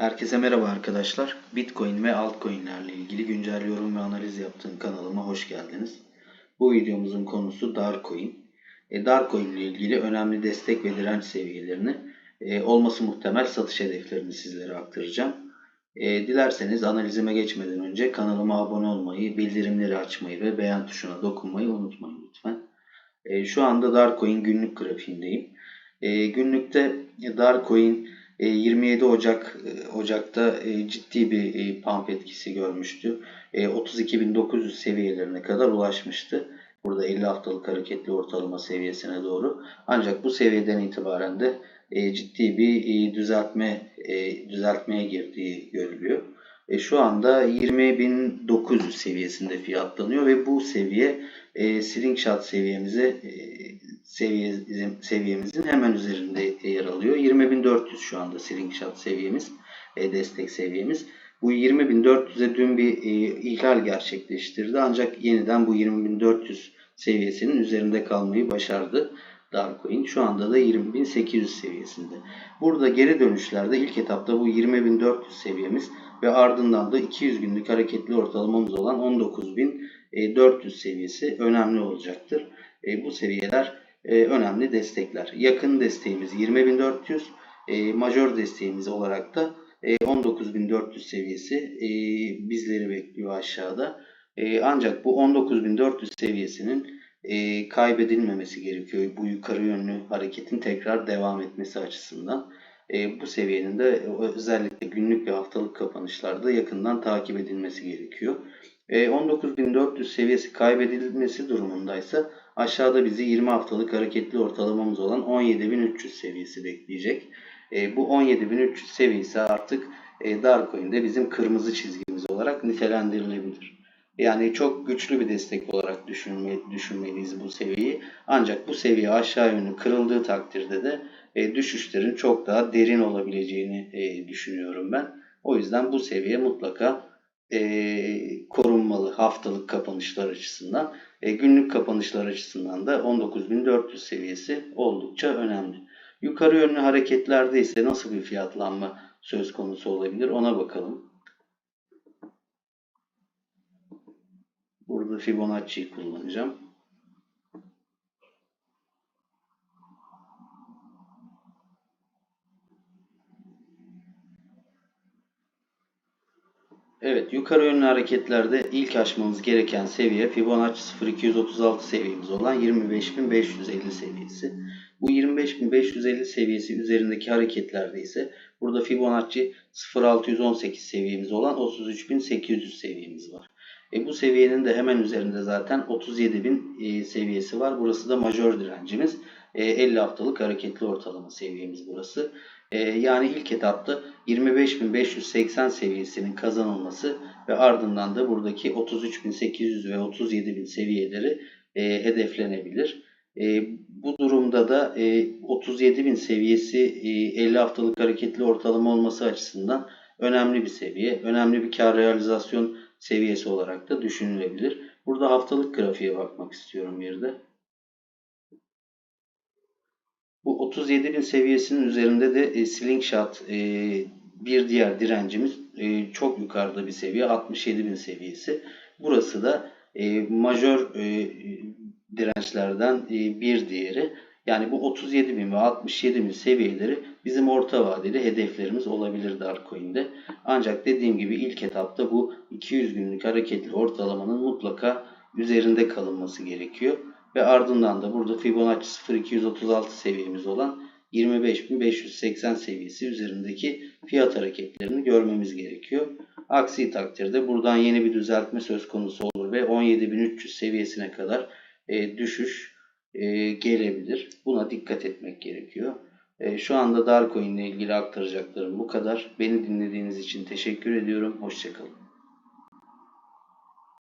Herkese merhaba arkadaşlar. Bitcoin ve altcoin'lerle ilgili güncel yorum ve analiz yaptığım kanalıma hoş geldiniz. Bu videomuzun konusu Darcoin. E, Darcoin ile ilgili önemli destek ve direnç seviyelerini, e, olması muhtemel satış hedeflerini sizlere aktaracağım. E, dilerseniz analizime geçmeden önce kanalıma abone olmayı, bildirimleri açmayı ve beğen tuşuna dokunmayı unutmayın lütfen. E, şu anda Darcoin günlük grafiğindeyim. E, günlükte Darcoin e, 27 Ocak e, Ocak'ta e, ciddi bir e, pump etkisi görmüştü. E, 32.900 seviyelerine kadar ulaşmıştı. Burada 50 haftalık hareketli ortalama seviyesine doğru. Ancak bu seviyeden itibaren de e, ciddi bir e, düzeltme e, düzeltmeye girdiği görülüyor. E, şu anda 20.900 seviyesinde fiyatlanıyor ve bu seviye e, slingshot seviyemize e, seviye, seviyemizin hemen üzerinde alıyor. 20.400 şu anda slingshot seviyemiz, e, destek seviyemiz. Bu 20.400'e dün bir e, ihlal gerçekleştirdi ancak yeniden bu 20.400 seviyesinin üzerinde kalmayı başardı. Darcoin şu anda da 20.800 seviyesinde. Burada geri dönüşlerde ilk etapta bu 20.400 seviyemiz ve ardından da 200 günlük hareketli ortalamamız olan 19.400 seviyesi önemli olacaktır. E, bu seviyeler e, önemli destekler. Yakın desteğimiz 20.400, e, majör desteğimiz olarak da e, 19.400 seviyesi e, bizleri bekliyor aşağıda. E, ancak bu 19.400 seviyesinin e, kaybedilmemesi gerekiyor. Bu yukarı yönlü hareketin tekrar devam etmesi açısından. E, bu seviyenin de özellikle günlük ve haftalık kapanışlarda yakından takip edilmesi gerekiyor. E, 19.400 seviyesi kaybedilmesi durumundaysa aşağıda bizi 20 haftalık hareketli ortalamamız olan 17.300 seviyesi bekleyecek. E, bu 17.300 seviyesi artık e, Darcoin'de bizim kırmızı çizgimiz olarak nitelendirilebilir. Yani çok güçlü bir destek olarak düşünme, düşünmeliyiz bu seviyeyi. Ancak bu seviye aşağı yönlü kırıldığı takdirde de e, düşüşlerin çok daha derin olabileceğini e, düşünüyorum ben. O yüzden bu seviye mutlaka e, korunmalı haftalık kapanışlar açısından. E, günlük kapanışlar açısından da 19.400 seviyesi oldukça önemli. Yukarı yönlü hareketlerde ise nasıl bir fiyatlanma söz konusu olabilir ona bakalım. Burada Fibonacci'yi kullanacağım. Evet yukarı yönlü hareketlerde ilk aşmamız gereken seviye Fibonacci 0236 seviyemiz olan 25550 seviyesi. Bu 25550 seviyesi üzerindeki hareketlerde ise burada Fibonacci 0618 seviyemiz olan 33800 seviyemiz var. E bu seviyenin de hemen üzerinde zaten 37000 e, seviyesi var. Burası da majör direncimiz. E, 50 haftalık hareketli ortalama seviyemiz burası. E, yani ilk etapta 25.580 seviyesinin kazanılması ve ardından da buradaki 33.800 ve 37.000 seviyeleri e, hedeflenebilir. E, bu durumda da e, 37.000 seviyesi e, 50 haftalık hareketli ortalama olması açısından önemli bir seviye. Önemli bir kar realizasyon seviyesi olarak da düşünülebilir. Burada haftalık grafiğe bakmak istiyorum bir de. Bu 37.000 seviyesinin üzerinde de e, Slingshot e, bir diğer direncimiz e, çok yukarıda bir seviye 67.000 seviyesi. Burası da e, majör e, dirençlerden e, bir diğeri. Yani bu 37.000 ve 67.000 seviyeleri bizim orta vadeli hedeflerimiz olabilir Darcoin'de. Ancak dediğim gibi ilk etapta bu 200 günlük hareketli ortalamanın mutlaka üzerinde kalınması gerekiyor. Ve ardından da burada Fibonacci 0236 seviyemiz olan 25.580 seviyesi üzerindeki fiyat hareketlerini görmemiz gerekiyor. Aksi takdirde buradan yeni bir düzeltme söz konusu olur ve 17.300 seviyesine kadar e, düşüş e, gelebilir. Buna dikkat etmek gerekiyor. E, şu anda Darcoin ile ilgili aktaracaklarım bu kadar. Beni dinlediğiniz için teşekkür ediyorum. Hoşçakalın.